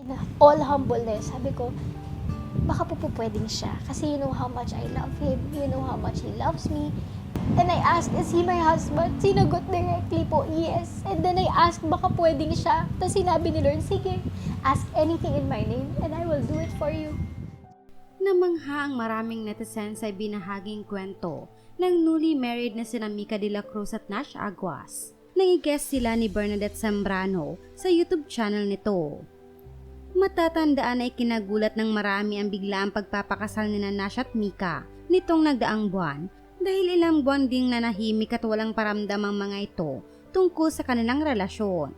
In all humbleness, sabi ko, baka po po pwedeng siya. Kasi you know how much I love him. You know how much he loves me. And I asked, is he my husband? Sinagot directly po, yes. And then I asked, baka pwedeng siya. Tapos sinabi ni Lord, sige, ask anything in my name and I will do it for you. Namangha ang maraming netizens sa binahaging kwento ng newly married na sina Mika de la Cruz at Nash Aguas. Nangigest sila ni Bernadette Zambrano sa YouTube channel nito. Matatandaan ay kinagulat ng marami ang biglaang pagpapakasal ni na Nash at Mika nitong nagdaang buwan dahil ilang buwan ding nanahimik at walang paramdam ang mga ito tungkol sa kanilang relasyon.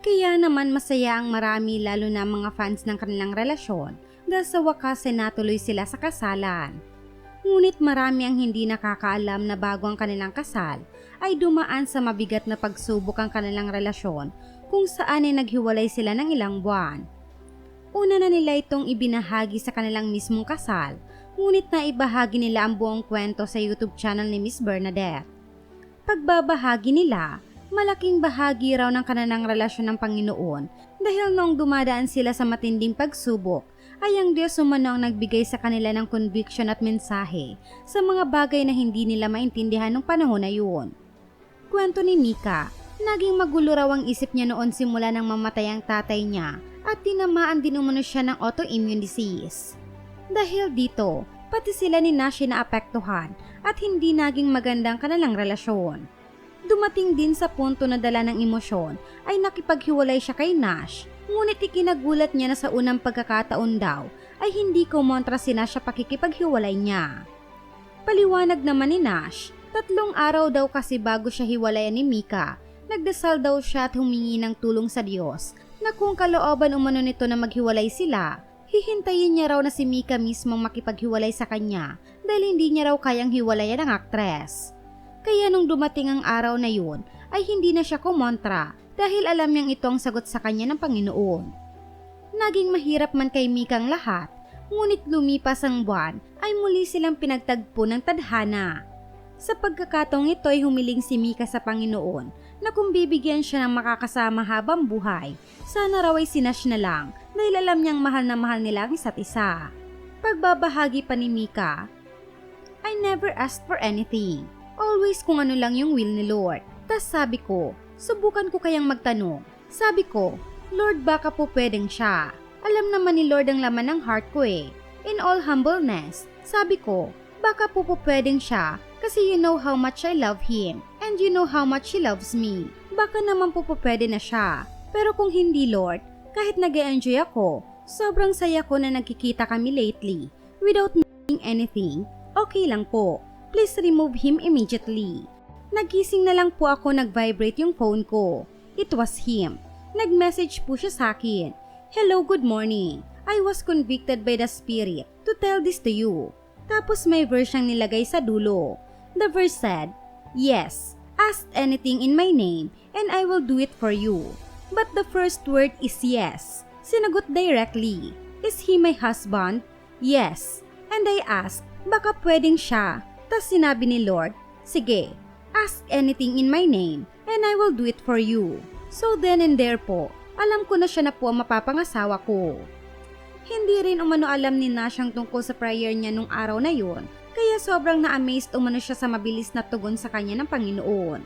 Kaya naman masaya ang marami lalo na mga fans ng kanilang relasyon dahil sa wakas ay natuloy sila sa kasalan. Ngunit marami ang hindi nakakaalam na bago ang kanilang kasal ay dumaan sa mabigat na pagsubok ang kanilang relasyon kung saan ay naghiwalay sila ng ilang buwan. Una na nila itong ibinahagi sa kanilang mismong kasal, ngunit na ibahagi nila ang buong kwento sa YouTube channel ni Miss Bernadette. Pagbabahagi nila, malaking bahagi raw ng kanilang relasyon ng Panginoon dahil noong dumadaan sila sa matinding pagsubok, ay ang Diyos umano ang nagbigay sa kanila ng conviction at mensahe sa mga bagay na hindi nila maintindihan ng panahon na yun. Kwento ni Mika, naging magulo raw ang isip niya noon simula nang mamatay ang tatay niya at tinamaan din umano siya ng autoimmune disease. Dahil dito, pati sila ni Nash na apektuhan at hindi naging magandang kanilang relasyon. Dumating din sa punto na dala ng emosyon ay nakipaghiwalay siya kay Nash ngunit ikinagulat niya na sa unang pagkakataon daw ay hindi kumontra si Nash sa pakikipaghiwalay niya. Paliwanag naman ni Nash, tatlong araw daw kasi bago siya hiwalayan ni Mika, nagdasal daw siya at humingi ng tulong sa Diyos na kung kalooban umano nito na maghiwalay sila, hihintayin niya raw na si Mika mismong makipaghiwalay sa kanya dahil hindi niya raw kayang hiwalayan ang aktres. Kaya nung dumating ang araw na yun, ay hindi na siya kumontra dahil alam niyang ito ang sagot sa kanya ng Panginoon. Naging mahirap man kay Mika ang lahat, ngunit lumipas ang buwan ay muli silang pinagtagpo ng tadhana. Sa pagkakataong ito ay humiling si Mika sa Panginoon na kung bibigyan siya ng makakasama habang buhay, sana raw ay sinash na lang dahil alam niyang mahal na mahal nila ang isa't isa. Pagbabahagi pa ni Mika, I never asked for anything. Always kung ano lang yung will ni Lord. Tas sabi ko, subukan ko kayang magtanong. Sabi ko, Lord baka po pwedeng siya. Alam naman ni Lord ang laman ng heart ko eh. In all humbleness, sabi ko, baka po po pwedeng siya kasi you know how much I love him and you know how much he loves me. Baka naman po po pwede na siya. Pero kung hindi Lord, kahit nag enjoy ako, sobrang saya ko na nagkikita kami lately without knowing anything, okay lang po. Please remove him immediately. Nagising na lang po ako nag-vibrate yung phone ko. It was him. Nag-message po siya sa akin. Hello, good morning. I was convicted by the Spirit to tell this to you. Tapos may verse siyang nilagay sa dulo. The verse said, Yes, ask anything in my name and I will do it for you. But the first word is yes. Sinagot directly. Is he my husband? Yes. And I asked, baka pwedeng siya. Tas sinabi ni Lord, Sige, ask anything in my name and I will do it for you. So then and there po, alam ko na siya na po ang mapapangasawa ko. Hindi rin umano alam ni Nash ang tungkol sa prayer niya nung araw na yun, kaya sobrang na-amazed umano siya sa mabilis na tugon sa kanya ng Panginoon.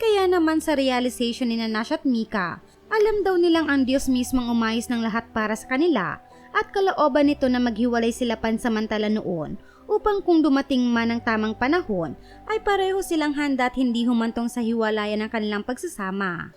Kaya naman sa realization ni Nash at Mika, alam daw nilang ang Diyos mismo ang umayos ng lahat para sa kanila at kalooban nito na maghiwalay sila pansamantala noon upang kung dumating man ang tamang panahon ay pareho silang handa at hindi humantong sa hiwalayan ng kanilang pagsasama.